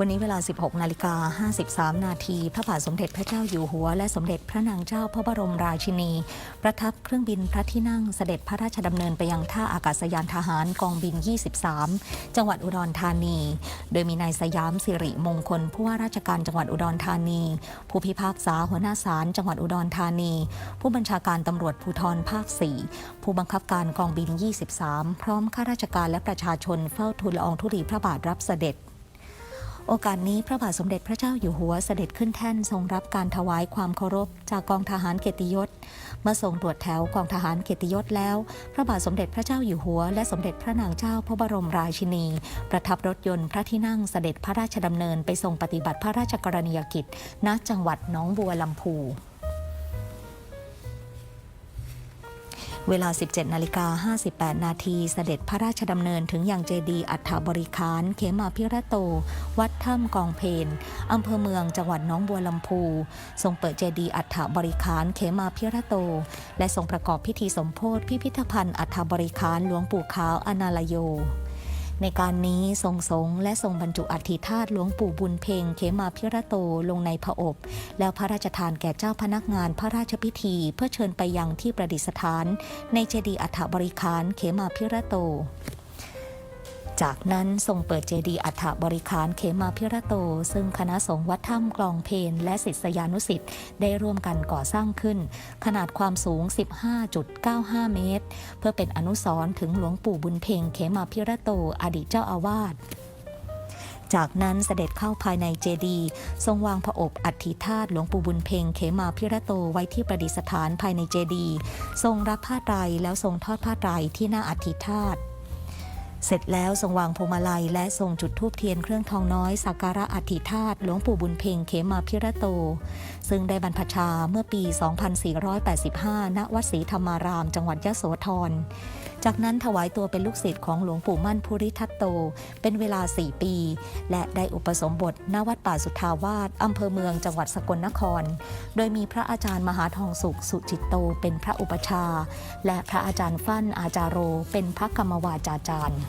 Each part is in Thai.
วันนี้เวลา 16 นาฬิกา 53 นาที พระบาทสมเด็จพระเจ้าอยู่หัว และสมเด็จพระนางเจ้าพระบรมราชินี ประทับเครื่องบินพระที่นั่งเสด็จพระราชดำเนินไปยังท่าอากาศยานทหารกองบิน 23 จังหวัดอุดรธานี โดยมีนายสยามสิริมงคล ผู้ว่าราชการจังหวัดอุดรธานี ผู้พิพากษาหัวหน้าศาลจังหวัดอุดรธานี ผู้บัญชาการตำรวจภูธรภาค 4 ผู้บังคับการกองบิน 23 พร้อมข้าราชการและประชาชนเฝ้าทูลละอองธุลีพระบาทรับเสด็จ โอกาสนี้พระบาทสมเด็จพระเจ้าอยู่หัวเสด็จขึ้นแท่นทรงรับการถวายความเคารพจากกองทหารเกียรติยศ เมื่อทรงตรวจแถวกองทหารเกียรติยศแล้ว พระบาทสมเด็จพระเจ้าอยู่หัว และสมเด็จพระนางเจ้าพระบรมราชินี ประทับรถยนต์พระที่นั่งเสด็จพระราชดำเนินไปทรงปฏิบัติพระราชกรณียกิจณจังหวัดหนองบัวลำพู เวลา 17นาฬิกา58 นาทีเสด็จพระราชดำเนินถึงยังเจดีอัฐบริคารเขมาพิระโต วัดถ้ำกองเพนอำเภอเมืองจังหวัดน้องบัวลำพู ทรงเปิดเจดีอัฐบริคารเขมาพิระโต และทรงประกอบพิธีสมโพธิพิพิธภัณฑ์อัฐบริคารหลวงปู่ขาวอนาลโย ในการนี้ทรงสงและทรงบรรจุอัฐิธาตุหลวงปู่บุญเพ่งเขมาพิระโตลงในพระอบ แล้วพระราชทานแก่เจ้าพนักงานพระราชพิธี เพื่อเชิญไปยังที่ประดิษฐาน ในเจดีย์อัฐบริคารเขมาพิระโต จากนั้นทรงเปิดเจดีย์อัฐบริคารเขมาพิระโต ซึ่งคณะสงฆ์วัดถ้ำกลองเพนและศิษยานุสิษย์ได้ร่วมกันก่อสร้างขึ้น ขนาดความสูง 15.95 เมตร เพื่อเป็นอนุสรณ์ถึงหลวงปู่บุญเพ็งเขมาพิระโตอดีตเจ้าอาวาสจากนั้นเสด็จเข้าภายในเจดีย์ทรงวางพระอบอัฐิธาตุหลวงปู่บุญเพ็งเขมาพิระโตไว้ที่ประดิษฐานภายในเจดีย์ทรงรับผ้าไตรแล้วทรงทอดผ้าไตรที่หน้าอัฐิธาตุ เสร็จแล้วทรงวางพวงมาลัย และทรงจุดธูปเทียนเครื่องทองน้อยสักการะอธิธาตุหลวงปู่บุญเพ็งเขมาพิระโต ซึ่งได้บรรพชาเมื่อปี 2485 ณ วัดศรีธรรมาราม จังหวัดยะโสธร จากนั้นถวายตัวเป็นลูกศิษย์ของหลวงปู่มั่นภูริทัตโต เป็นเวลา 4 ปี และได้อุปสมบทณวัดป่าสุทธาวาสอำเภอเมืองจังหวัดสกลนคร โดยมีพระอาจารย์มหาทองสุขสุจิตโต เป็นพระอุปชา และพระอาจารย์ฟั่นอาจารโร เป็นพระกรรมวาจาจารย์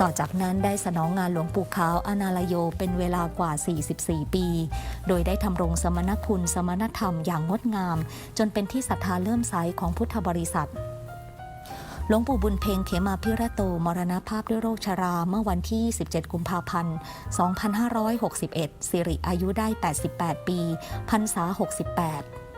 ต่อจากนั้นได้สนองงานหลวงปู่ขาวอนาลโยเป็นเวลากว่า 44 ปี โดยได้ทำรงสมณคุณสมณธรรมอย่างงดงาม จนเป็นที่ศรัทธาเลื่อมใสของพุทธบริษัท หลวงปู่บุญเพ็งเขมาพิระโต มรณภาพด้วยโรคชราเมื่อวันที่ 17 กุมภาพันธ์ 2561 สิริอายุได้ 88 ปี พรรษา 68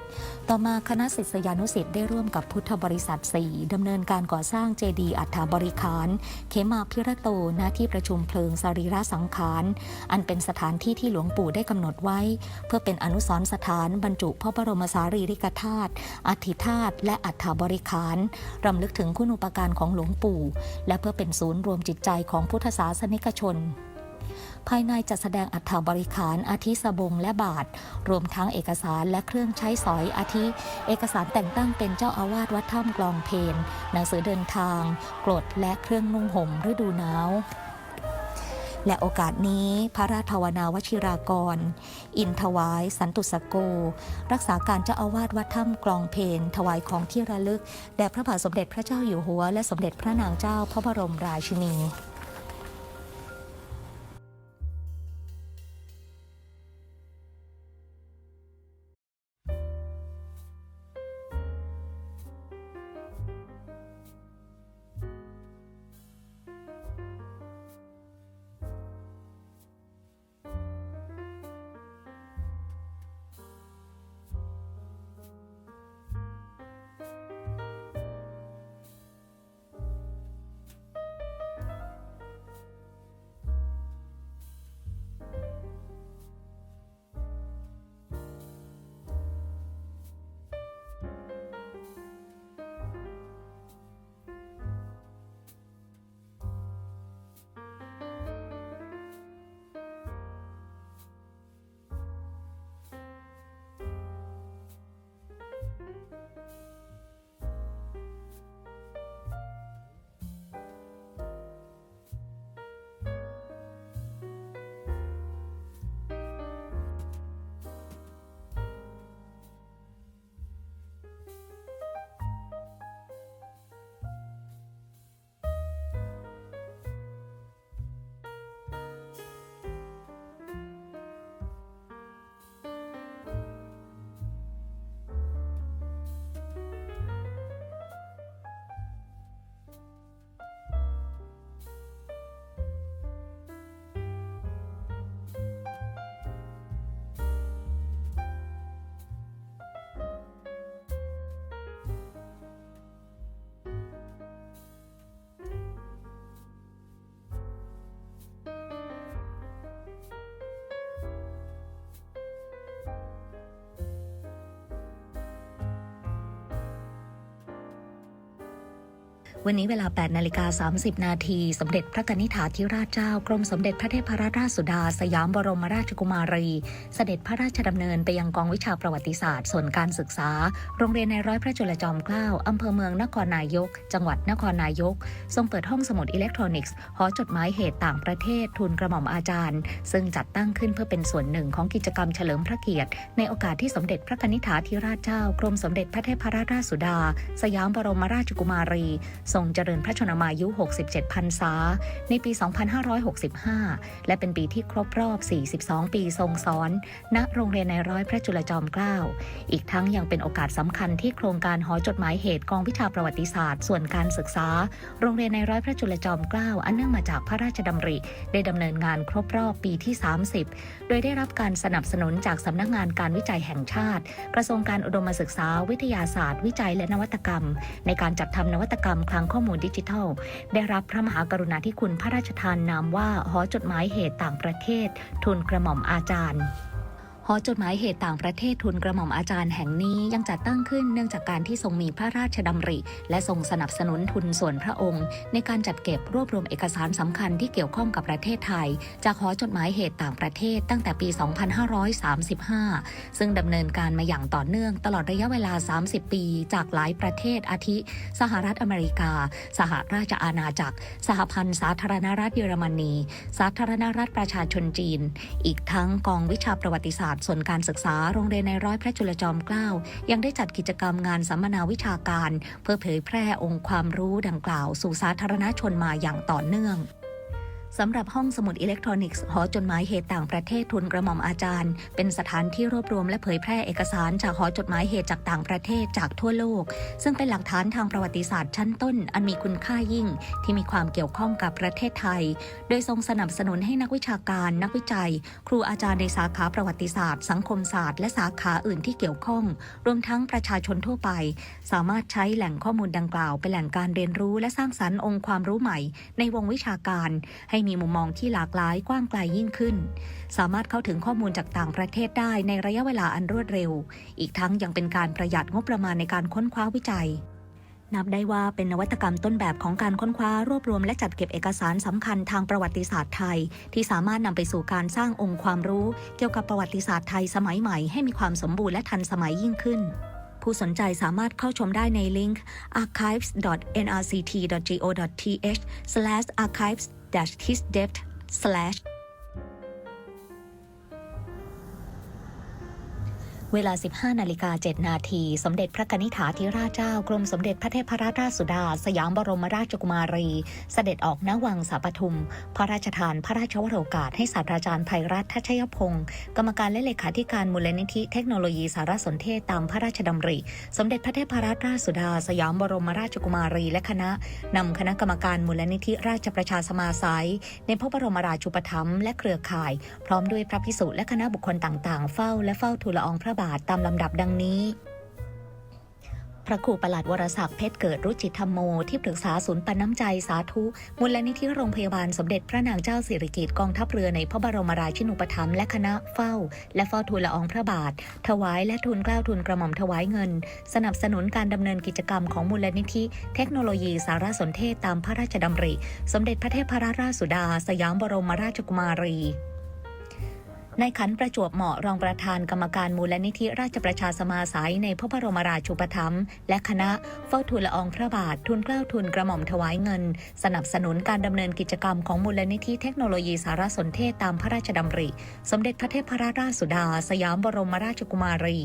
ต่อมาคณะศิษยานุศิษย์ได้ร่วมกับพุทธบริษัท 4 ดำเนินการก่อสร้างเจดีย์อัฐบริคาร เขมาพิระโตณที่ประชุมเพลิงสรีระสังขาร อันเป็นสถานที่ที่หลวงปู่ได้กำหนดไว้ เพื่อเป็นอนุสรณ์สถานบรรจุพระบรมสารีริกธาตุอัฐิธาตุและอัฐบริคารรำลึกถึงคุณอุปการของหลวงปู่ และเพื่อเป็นศูนย์รวมจิตใจของพุทธศาสนิกชน ภายในจัดแสดงอัฐบริขารอาทิสบงและบาท รวมทั้งเอกสารและเครื่องใช้สอยอาทิ เอกสารแต่งตั้งเป็นเจ้าอาวาสวัดถ้ำกลองเพนหนังสือเดินทางกรดและเครื่องนุ่งห่มฤดูหนาวและโอกาสนี้พระราชภาวนาวชิรากร อินถวาย สันตุสโก รักษาการเจ้าอาวาสวัดถ้ำกลองเพนถวายของที่ระลึก แด่พระบาทสมเด็จพระเจ้าอยู่หัว และสมเด็จพระนางเจ้าพระบรมราชินี วันนี้เวลา 8 นาฬิกา 30 นาที สมเด็จพระกนิษฐาธิราชเจ้ากรมสมเด็จพระเทพรัตนราชสุดา สยามบรมราชกุมารี เสด็จพระราชดำเนินไปยังกองวิชาประวัติศาสตร์ ส่วนการศึกษา โรงเรียนในร้อยพระจุลจอมเกล้าอำเภอเมืองนครนายก จังหวัดนครนายก ทรงเปิดห้องสมุดอิเล็กทรอนิกส์ หอจดหมายเหตุต่างประเทศ ทุนกระหม่อมอาจารย์ ซึ่งจัดตั้งขึ้นเพื่อเป็นส่วนหนึ่งของกิจกรรมเฉลิมพระเกียรติ ในโอกาสที่สมเด็จพระกนิษฐาธิราชเจ้ากรมสมเด็จพระเทพรัตนราชสุดา สยามบรมราชกุมารีทรงเจริญพระชนมายุ 67พรรษา ในปี 2565 และเป็นปีที่ครบรอบ 42 ปีทรงสอน ณ โรงเรียนในร้อยพระจุลจอมเกล้า อีกทั้งยังเป็นโอกาสสำคัญที่โครงการหอจดหมายเหตุกองวิชาประวัติศาสตร์ ส่วนการศึกษา โรงเรียนในร้อยพระจุลจอมเกล้า อันเนื่องมาจากพระราชดำริ ได้ดำเนินงานครบรอบปีที่ 30 โดยได้รับการสนับสนุนจากสำนักงานการวิจัยแห่งชาติ กระทรวงการอุดมศึกษา วิทยาศาสตร์ วิจัยและนวัตกรรม ในการจัดทำนวัตกรรมคลังข้อมูลดิจิทัล ได้รับพระมหากรุณาธิคุณพระราชทานนามว่าหอจดหมายเหตุต่างประเทศ ทุนกระหม่อมอาจารย์ หอจดหมายเหตุต่างประเทศทุนกระหม่อมอาจารย์แห่งนี้ยังจัดตั้งขึ้นเนื่องจากการที่ทรงมีพระราชดำริ และทรงสนับสนุนทุนส่วนพระองค์ ในการจัดเก็บรวบรวมเอกสารสำคัญที่เกี่ยวข้องกับประเทศไทย จากหอจดหมายเหตุต่างประเทศตั้งแต่ปี 2535 ซึ่งดำเนินการมาอย่างต่อเนื่องตลอดระยะเวลา 30 ปี จากหลายประเทศอาทิ สหรัฐอเมริกา สหราชอาณาจักร สหพันธ์สาธารณรัฐเยอรมนี สาธารณรัฐประชาชนจีน อีกทั้งกองวิชาประวัติศาสตร์ส่วนการศึกษาโรงเรียนในร้อยพระจุลจอมเกล้ายังได้จัดกิจกรรมงานสัมมนาวิชาการ เพื่อเผยแพร่องค์ความรู้ดังกล่าว สู่สาธารณชนมาอย่างต่อเนื่อง สำหรับห้องสมุดอิเล็กทรอนิกส์หอจดหมายเหตุต่างประเทศทุนกระหม่อมอาจารย์ เป็นสถานที่รวบรวมและเผยแพร่เอกสารจากหอจดหมายเหตุจากต่างประเทศจากทั่วโลก ซึ่งเป็นหลักฐานทางประวัติศาสตร์ชั้นต้น อันมีคุณค่ายิ่ง ที่มีความเกี่ยวข้องกับประเทศไทย โดยทรงสนับสนุนให้นักวิชาการ นักวิจัย ครูอาจารย์ในสาขาประวัติศาสตร์ สังคมศาสตร์และสาขาอื่นที่เกี่ยวข้อง รวมทั้งประชาชนทั่วไป สามารถใช้แหล่งข้อมูลดังกล่าวเป็นแหล่งการเรียนรู้และสร้างสรรค์องค์ความรู้ใหม่ ในวงวิชาการให้มีมุมมองที่หลากหลายกว้างไกลยิ่งขึ้น สามารถเข้าถึงข้อมูลจากต่างประเทศได้ในระยะเวลาอันรวดเร็ว อีกทั้งยังเป็นการประหยัดงบประมาณในการค้นคว้าวิจัย นับได้ว่าเป็นนวัตกรรมต้นแบบของการค้นคว้ารวบรวมและจัดเก็บเอกสารสำคัญทางประวัติศาสตร์ไทย ที่สามารถนำไปสู่การสร้างองค์ความรู้ เกี่ยวกับประวัติศาสตร์ไทยสมัยใหม่ให้มีความสมบูรณ์และทันสมัยยิ่งขึ้นผู้สนใจสามารถเข้าชมได้ในลิงก์ archives.nrct.go.th/archives dash his depth slash เวลา 15 นาฬิกา 7 นาที สมเด็จพระกนิษฐาธิราชเจ้ากรมสมเด็จพระเทพรัตนราชสุดา สยามบรมราชกุมารี เสด็จออกณวังสาปทุม พระราชทานพระราชวโรกาสให้ศาสตราจารย์ไพรัตน์ทัชยพงศ์กรรมการและเลขาธิการมูลนิธิเทคโนโลยีสารสนเทศตามพระราชดำริ สมเด็จพระเทพรัตนราชสุดา สยามบรมราชกุมารีและคณะนำคณะกรรมการมูลนิธิราชประชาสมาสัยในพระบรมราชูปถัมภ์และเครือข่าย พร้อมด้วยพระพิสุและคณะบุคคลต่างๆ เฝ้าและเฝ้าทูลละอองพระบาทตามลำดับดังนี้ พระครูประหลัดวรศักดิ์เพชรเกิดรุจิธรรมโมที่ปรึกษาศูนย์ปันน้ำใจสาธุมูลนิธิโรงพยาบาลสมเด็จพระนางเจ้าสิริกิติ์กองทัพเรือในพระบรมราชินูปถัมภ์และคณะเฝ้า และเฝ้าทูลละอองพระบาท ถวายและทูลเกล้าทูลกระหม่อมถวายเงิน สนับสนุนการดำเนินกิจกรรมของมูลนิธิ เทคโนโลยีสารสนเทศตามพระราชดำริ สมเด็จพระเทพรัตนราชสุดา สยามบรมราชกุมารี ในขันประจวบเหมาะรองประธานกรรมการมูลนิธิราชประชาสมาสายในพระบรมราชูปถัมภ์และคณะเฝ้าทูลละอองพระบาททุนเกล้าทุนกระหม่อมถวายเงิน สนับสนุนการดำเนินกิจกรรมของมูลนิธิเทคโนโลยีสารสนเทศตามพระราชดำริ สมเด็จพระเทพรัตนราชสุดา สยามบรมราชกุมารี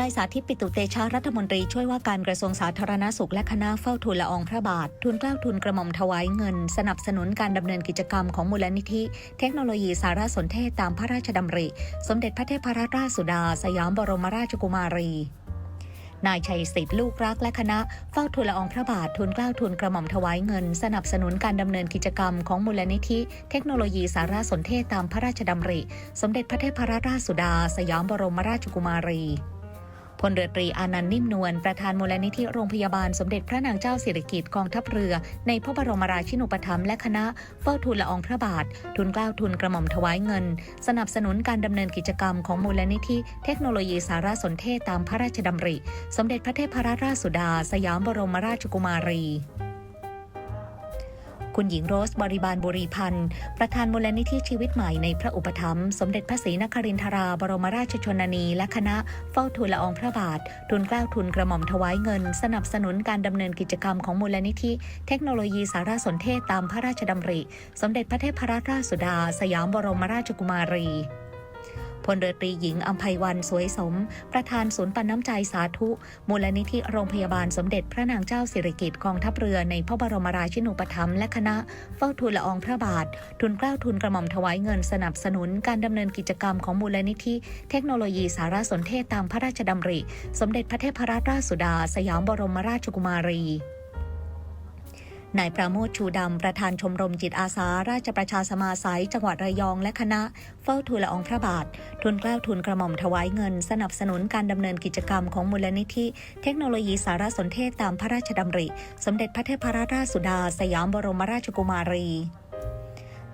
นายสาธิตปิตุเตชะรัฐมนตรีช่วยว่าการกระทรวงสาธารณสุขและคณะเฝ้าทูลละอองพระบาท ทุนเกล้าทุนกระหม่อมถวายเงิน สนับสนุนการดำเนินกิจกรรมของมูลนิธิ เทคโนโลยีสารสนเทศตามพระราชดำริ สมเด็จพระเทพรัตนราชสุดา สยามบรมราชกุมารีนายชัยสิทธิ์ลูกรักและคณะเฝ้าทูลละอองพระบาททุนเกล้าทุนกระหม่อมถวายเงิน สนับสนุนการดำเนินกิจกรรมของมูลนิธิ เทคโนโลยีสารสนเทศตามพระราชดำริ สมเด็จพระเทพรัตนราชสุดา สยามบรมราชกุมารี ลเรือตรีอานันต์นิ่มนวลประธานมูลนิธิโรงพยาบาลสมเด็จพระนางเจ้าสิริกิติ์กองทัพเรือ ในพระบรมราชินูปถัมภ์และคณะเฝ้าทูลละอองพระบาท ทุนเกล้าทุนกระหม่อมถวายเงิน สนับสนุนการดำเนินกิจกรรมของมูลนิธิเทคโนโลยีสารสนเทศตามพระราชดำริ สมเด็จพระเทพรัตนราชสุดา สยามบรมราชกุมารี คุณหญิงโรสบริบาลบุรีพันธ์ ประธานมูลนิธิชีวิตใหม่ในพระอุปถัมภ์สมเด็จพระศรีนครินทราบรมราชชนนี และคณะเฝ้าทูลละอองพระบาท ทุนกล้าทุนกระหม่อมถวายเงิน สนับสนุนการดำเนินกิจกรรมของมูลนิธิ เทคโนโลยีสารสนเทศตามพระราชดำริ สมเด็จพระเทพรัตนราชสุดา สยามบรมราชกุมารี พลเรือตรีหญิงอัมภัยวันสวยสม ประธานศูนย์ปันน้ำใจสาธุ มูลนิธิโรงพยาบาลสมเด็จพระนางเจ้าสิริกิติ์กองทัพเรือในพระบรมราชินูปถัมภ์และคณะเฝ้าทูลละอองพระบาท ทุนเกล้าทุนกระหม่อมถวายเงินสนับสนุนการดำเนินกิจกรรมของมูลนิธิ เทคโนโลยีสารสนเทศตามพระราชดำริ สมเด็จพระเทพรัตนราชสุดา สยามบรมราชกุมารี นายประโมทชูดำ ประธานชมรมจิตอาสา ราชประชาสมาสายจังหวัดระยองและคณะ เฝ้าทูลละอองพระบาท ทุนกล้าทุนกระหม่อมถวายเงิน สนับสนุนการดำเนินกิจกรรมของมูลนิธิ เทคโนโลยีสารสนเทศตามพระราชดำริ สมเด็จพระเทพรัตนราชสุดา สยามบรมราชกุมารี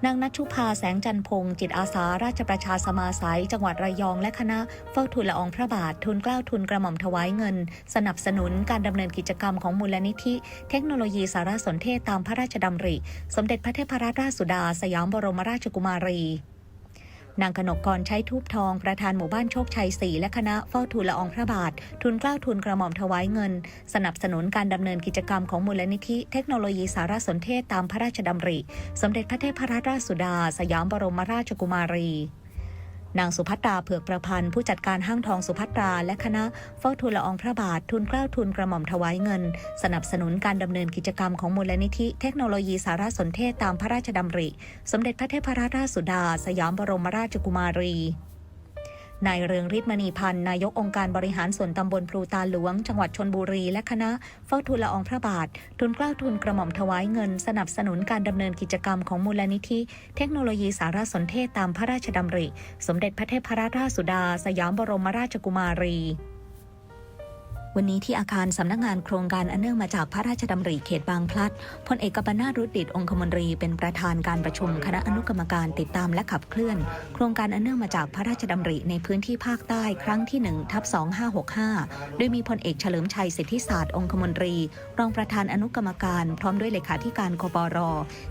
นางนัชชุภาแสงจันพงศ์จิตอาสาราชประชาสมาสายจังหวัดระยองและคณะเฝ้าทูลละอองพระบาททุนกล้าทุนกระหม่อมถวายเงิน สนับสนุนการดำเนินกิจกรรมของมูลนิธิ เทคโนโลยีสารสนเทศตามพระราชดำริ สมเด็จพระเทพรัตนราชสุดา สยามบรมราชกุมารี นางขนกกรใช้ทูบทองประธานหมู่บ้านโชคชัยศรีและคณะเฝ้าทูลละอองพระบาท ทุนกล้าวทุนกระหม่อมถวายเงิน สนับสนุนการดำเนินกิจกรรมของมูลนิธิเทคโนโลยีสารสนเทศตามพระราชดำริ สมเด็จพระเทพรัตนราชสุดา สยามบรมราชกุมารี นางสุภัตราเผือกประพันธ์ผู้จัดการห้างทองสุภัตราและคณะเฝ้าทูลละอองพระบาททุนเกล้าทุนกระหม่อมถวายเงิน สนับสนุนการดำเนินกิจกรรมของมูลนิธิเทคโนโลยีสารสนเทศตามพระราชดำริ สมเด็จพระเทพรัตนราชสุดา สยามบรมราชกุมารี นายเรืองฤทธิ์มณีพันธ์นายกองค์การบริหารส่วนตำบลพลูตาหลวง จังหวัดชนบุรีและคณะเฝ้าทูลละอองพระบาท ทุนกล้าทุนกระหม่อมถวายเงิน สนับสนุนการดำเนินกิจกรรมของมูลนิธิ เทคโนโลยีสารสนเทศตามพระราชดำริ สมเด็จพระเทพรัตนราชสุดา สยามบรมราชกุมารี วันนี้ที่อาคารสำนักงานโครงการอันเนื่องมาจากพระราชดำริเขตบางพลัดพลเอกกัปนาถรุดิตองคมนตรีเป็นประธานการประชุมคณะอนุกรรมการติดตามและขับเคลื่อน โครงการอันเนื่องมาจากพระราชดำริในพื้นที่ภาคใต้ครั้งที่1ทับ2565 โดยมีพลเอกเฉลิมชัยสิทธิศาสตร์องคมนตรี รองประธานอนุกรรมการ พร้อมด้วยเลขาธิการคปร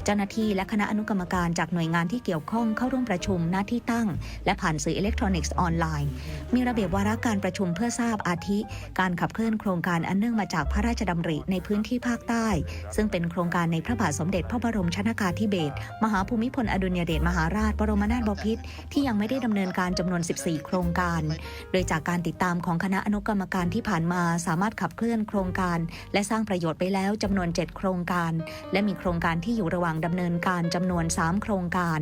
เจ้าหน้าที่และคณะอนุกรรมการจากหน่วยงานที่เกี่ยวข้องเข้าร่วมประชุมหน้าที่ตั้ง และผ่านสื่ออิเล็กทรอนิกส์ออนไลน์ มีระเบียบวาระการประชุมเพื่อทราบอาทิ การขับเคลื่อนโครงการอันเนื่องมาจากพระราชดำริในพื้นที่ภาคใต้ ซึ่งเป็นโครงการในพระบาทสมเด็จพระบรมชนากาธิเบศรมหาภูมิพลอดุลยเดชมหาราช บรมนาถบพิตรที่ยังไม่ได้ดำเนินการจำนวน 14 โครงการ โดยจากการติดตามของคณะอนุกรรมการที่ผ่านมาสามารถขับเคลื่อนโครงการ และสร้างประโยชน์ไปแล้วจำนวน 7 โครงการ และมีโครงการที่อยู่ระหว่างดำเนินการจำนวน 3 โครงการ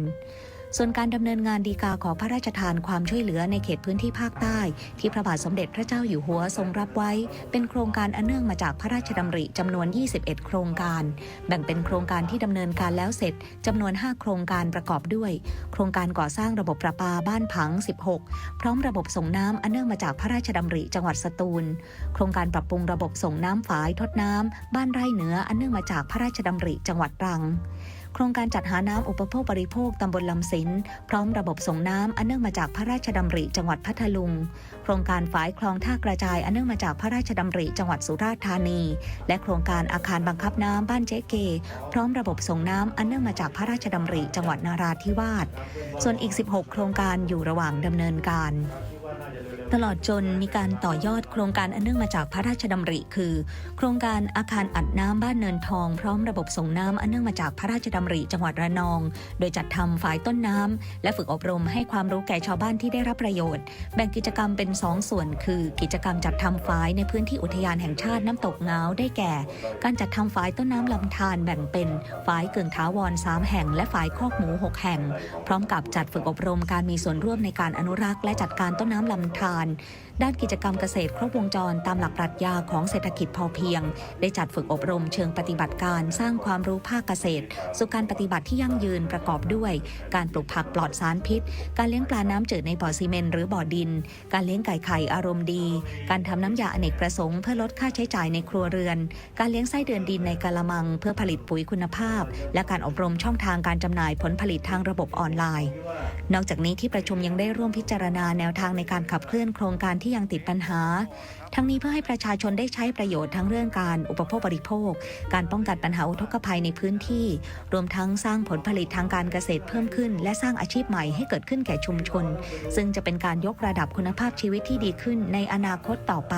ส่วนการดำเนินงานดีกาขอพระราชทานความช่วยเหลือในเขตพื้นที่ภาคใต้ ที่พระบาทสมเด็จพระเจ้าอยู่หัวทรงรับไว้ เป็นโครงการอันเนื่องมาจากพระราชดำริจำนวน 21 โครงการ แบ่งเป็นโครงการที่ดำเนินการแล้วเสร็จจำนวน 5 โครงการประกอบด้วย โครงการก่อสร้างระบบประปาบ้านผัง 16 พร้อมระบบส่งน้ำอันเนื่องมาจากพระราชดำริจังหวัดสตูล โครงการปรับปรุงระบบส่งน้ำฝายทดน้ำบ้านไร่เหนืออันเนื่องมาจากพระราชดำริจังหวัดตรัง ครงการจัดหาน้ำอุปโภคบริโภคตำบลลำสินพร้อมระบบส่งน้ำอันเนื่องมาจากพระราชดำริจังหวัดพัทลุง โครงการฝายคลองท่ากระจายอันเนื่องมาจากพระราชดำริจังหวัดสุราษฎร์ธานี และโครงการอาคารบังคับน้ำบ้านเจ๊เก พร้อมระบบส่งน้ำอันเนื่องมาจากพระราชดำริจังหวัดนาราธิวาสส่วนอีก 16 โครงการอยู่ระหว่างดำเนินการ ตลอดจนมีการต่อยอดโครงการอันเนื่องมาจากพระราชดำริ คือ โครงการอาคารอัดน้ำบ้านเนินทอง พร้อมระบบส่งน้ำอันเนื่องมาจากพระราชดำริ จังหวัดระนอง โดยจัดทำฝ่ายต้นน้ำและฝึกอบรมให้ความรู้แก่ชาวบ้านที่ได้รับประโยชน์ แบ่งกิจกรรมเป็น 2 ส่วน คือ กิจกรรมจัดทำฝายในพื้นที่อุทยานแห่งชาติน้ำตกเงาได้แก่ การจัดทำฝายต้นน้ำลำธารแบ่งเป็นฝายเกิงถาวร3แห่ง และฝายคอกหมู 6 แห่ง พร้อมกับจัดฝึกอบรมการมีส่วนร่วมในการอนุรักษ์และจัดการต้นน้ำลำธาราล ด้านกิจกรรมเกษตรครบวงจรตามหลักปรัชญาของเศรษฐกิจพอเพียง ได้จัดฝึกอบรมเชิงปฏิบัติการสร้างความรู้ภาคเกษตร สู่การปฏิบัติที่ยั่งยืนประกอบด้วย การปลูกผักปลอดสารพิษ การเลี้ยงปลาน้ำจืดในบ่อซีเมนต์หรือบ่อดิน การเลี้ยงไก่ไข่อารมณ์ดี การทำน้ำยาอเนกประสงค์เพื่อลดค่าใช้จ่ายในครัวเรือน การเลี้ยงไส้เดือนดินในกะละมัง เพื่อผลิตปุ๋ยคุณภาพ และการอบรมช่องทางการจำหน่ายผลผลิตทางระบบออนไลน์ นอกจากนี้ที่ประชุมยังได้ร่วมพิจารณาแนวทางในการขับเคลื่อนโครงการที่ยังติดปัญหา ทั้งนี้เพื่อให้ประชาชนได้ใช้ประโยชน์ทั้งเรื่องการอุปโภคบริโภค การป้องกันปัญหาอุทกภัยในพื้นที่ รวมทั้งสร้างผลผลิตทางการเกษตรเพิ่มขึ้น และสร้างอาชีพใหม่ให้เกิดขึ้นแก่ชุมชน ซึ่งจะเป็นการยกระดับคุณภาพชีวิตที่ดีขึ้นในอนาคตต่อไป